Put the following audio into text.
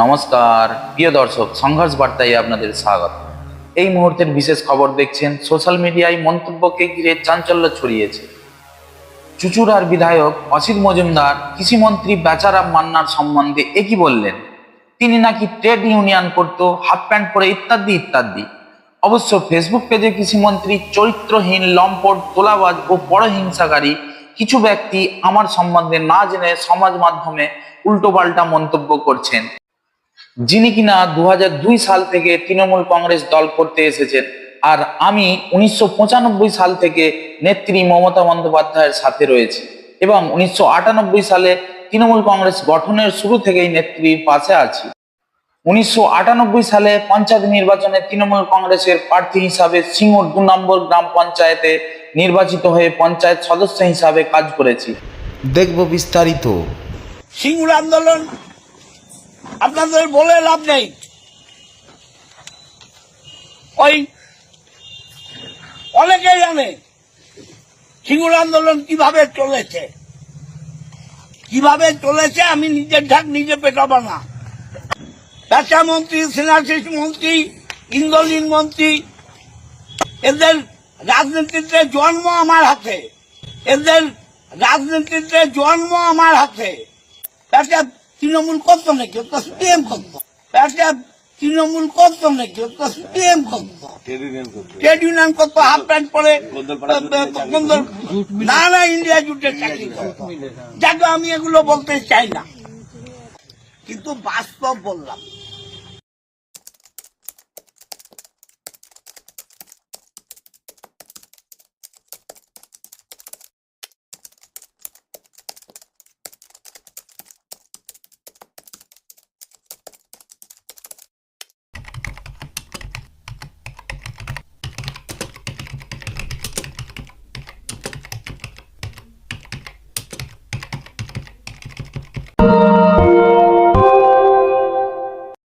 নমস্কার, প্রিয় দর্শক, সংঘর্ষ বার্তায় আপনাদের স্বাগত। এই মুহূর্তের বিশেষ খবর দেখছেন সোশ্যাল মিডিয়ায় মন্তব্যকে ঘিরে চাঞ্চল্য ছড়িয়েছে। চুচুড়ার বিধায়ক অসিত মজুমদার, কৃষিমন্ত্রী বেচারাম মান্নার সম্বন্ধে একই বললেন? তিনি নাকি ট্রেড ইউনিয়ন করত, হাফ প্যান্ট পরে ইত্যাদি ইত্যাদি। অবশ্য ফেসবুক পেজে কৃষিমন্ত্রী চরিত্রহীন লম্পট, তোলাবাজ ও বড় হিংসাকারী কিছু ব্যক্তি আমার সম্বন্ধে না জেনে সমাজ মাধ্যমে উল্টোপাল্টা মন্তব্য করছেন। যিনি কিনা দু হাজার দুই সাল থেকে তৃণমূল কংগ্রেস দল করতে এসেছেন আর আমি উনিশশো সাল থেকে নেত্রী মমতা বন্দ্যোপাধ্যায়ের সাথে রয়েছি এবং উনিশশো সালে তৃণমূল কংগ্রেস গঠনের শুরু থেকেই নেত্রীর পাশে আছি। উনিশশো সালে পঞ্চায়েত নির্বাচনে তৃণমূল কংগ্রেসের প্রার্থী হিসাবে সিঙ্গুর দু নম্বর গ্রাম পঞ্চায়েতে নির্বাচিত হয়ে পঞ্চায়েত সদস্য হিসাবে কাজ করেছি। দেখব বিস্তারিত। সিঙ্গুর আন্দোলন আপনাদের বলে লাভ নেই। ওই অনেকে জানে সিঙ্গুর আন্দোলন কীভাবে চলেছে। কীভাবে চলেছে আমি নিজের ঢাক নিজে পেটাবো না। ব্যবসা মন্ত্রী সেনাশিস মন্ত্রী ইন্দ্রলীন মন্ত্রী, এদের রাজনীতিতে জন্ম আমার হাতে। এদের রাজনীতিতে জন্ম আমার হাতে। একটা তৃণমূল করত নাকি? কেউ তো সিপিএম করতো একটা তৃণমূল করতো নাকি? কেউ তো সিপিএম করতো ট্রেড ইউনিয়ন করতো হাফ প্যান্ট পরে না না ইন্ডিয়া জুটে চাকরি করতো। যাকে আমি এগুলো বলতে চাই না। কিন্তু বাস্তব বললাম